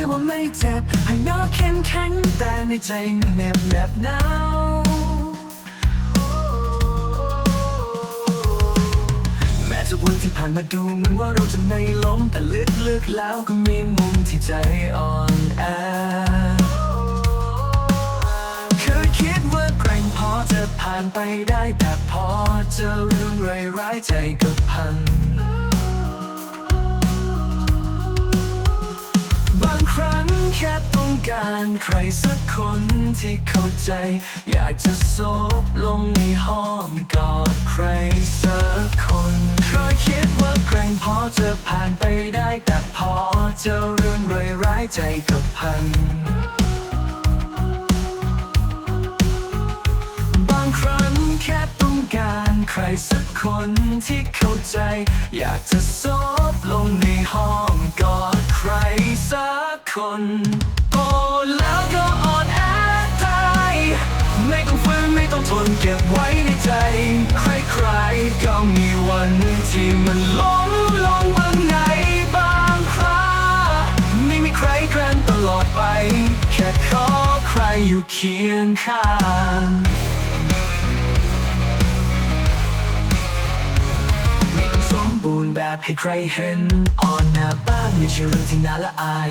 ช่ว่าไม่เจ็บให้นอกเข้มแข็งแต่ในใจเหน็บแนบหนาวแม้ทุกวันที่ผ่านมาดูเหมือนว่าเราจะไม่ล้มแต่ลึกๆแล้วก็มีมุมที่ใจอ่อนแอเคยคิดว่าแกร่งพอจะผ่านไปได้แต่พอเจอเรื่องร้ายๆใจก็พัง ครั้งแค่ต้องการใครสักคนที่เข้าใจ อยากจะซบลงในห้อมกอดใครสักคนเคยคิดว่าแกร่งพอจะผ่านไปได้แต่พอเจอเรื่องร้ายใจก็พังบางครั้งแค่ต้องการใครสักคนที่เข้าใจ อยากจะซบลงในห้อง กคนโอ้แล้วก็อ่อนแอตายไม่ต้องฝืนไม่ต้องทนเก็บไว้ในใจ ใครๆก็มีวันที่มันล้มลงบางไหนบางคราไม่มีใครแกรนตลอดไป แค่ขอใครอยู่เคียงข้างม่ต้องสมบูรณ์แบบให้ใครเห็นอ่อนหน้าบ้างไม่ใช่เรื่องที่น่าละอาย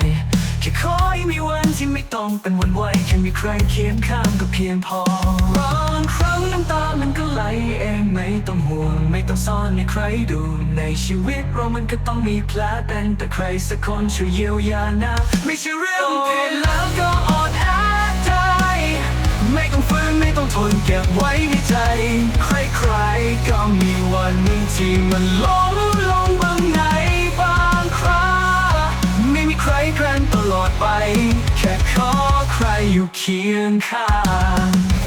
แค่ขอให้มีวันที่ไม่ต้องเป็นวันไหวแค่มีใครเคียงข้างก็เพียงพอบางครั้งน้ำตามันก็ไหลเองไม่ต้องห่วง ไม่ต้องซ่อนให้ใครดู ในชีวิตเรามันก็ต้องมีแผลเป็นแต่ใครสักคนช่วยเยียวยานะ ไม่ใช่เรื่องผิดแล้วก็อ่อนแอใจไม่ต้องฝืนไม่ต้องทนเก็บไว้ในใจ ใครๆก็มีวันที่มันล้ม ใครอยู่เคียงข้าง